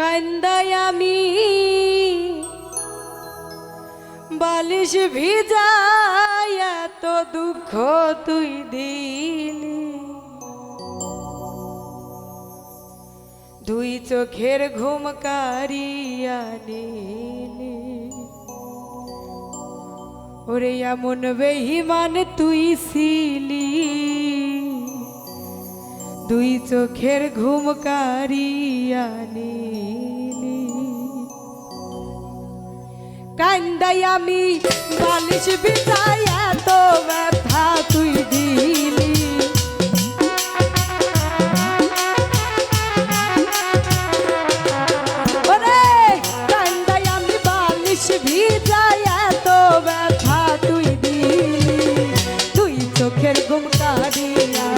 কান্দায় আমি বালিশ ভিজায় এত দুঃখ তুই দিলি। দুই চোখের ঘুম কারিয়া নিলি। ওরে এমন বেহিমান তুই ছিলি। দুই চোখের ঘুম কারিয়া কান্দাই আমি বালিশ বিছাই এত ব্যথা তুই দিলি। ওরে ব্যথা তুই দিলি। তুই চোখের ঘুম কারিয়া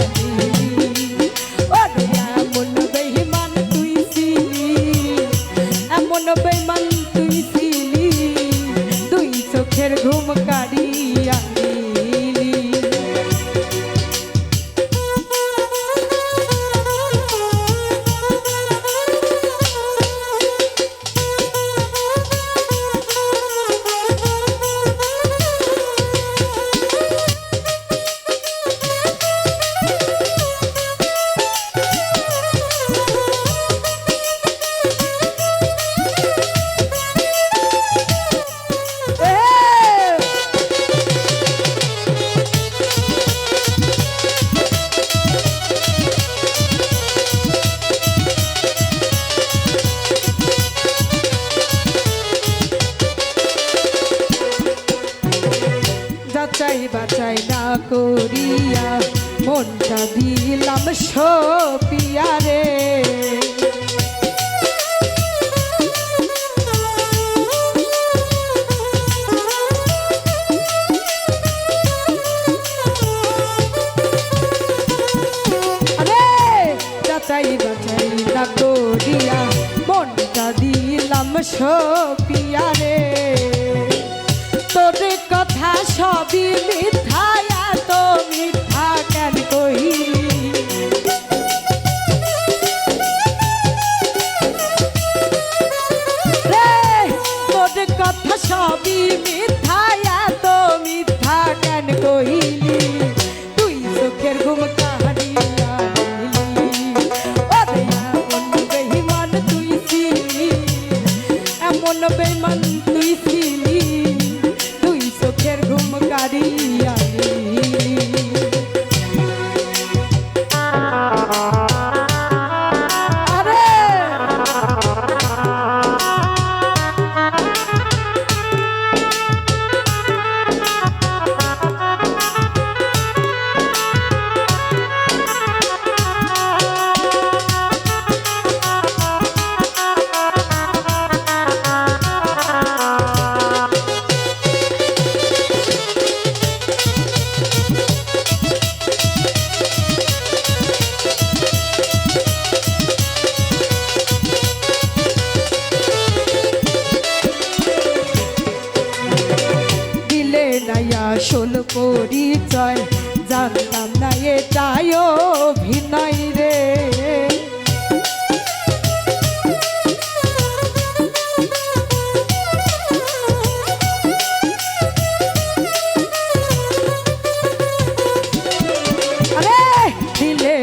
যাচাই বাচাই না করিয়া, মনটা দিলাম সপিয়া রে। যাচাই বাচাই না করিয়া, মনটা দিলাম সপিয়া এমন বেমান তুই ছিলি তুই চোখের ঘুম শোল পরিচয় জানতাম না এটাই অভিনয় রে। আরে দিলে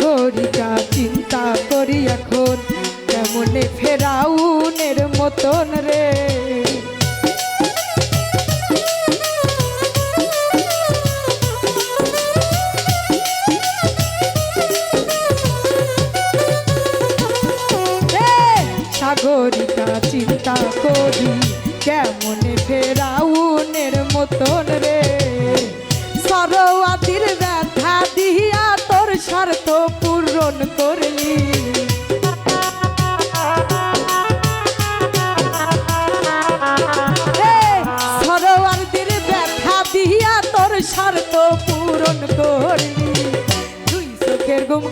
সাগরিকা চিন্তা করি এখন। কেমনে ফেরাউনের মতন রে? চিন্তা করি কেমনে ফেরাউনের মতন করলি সরোয়ারদের ব্যথা দিয়া তোর স্বার্থ পূরণ করলি দুই চোখের গুম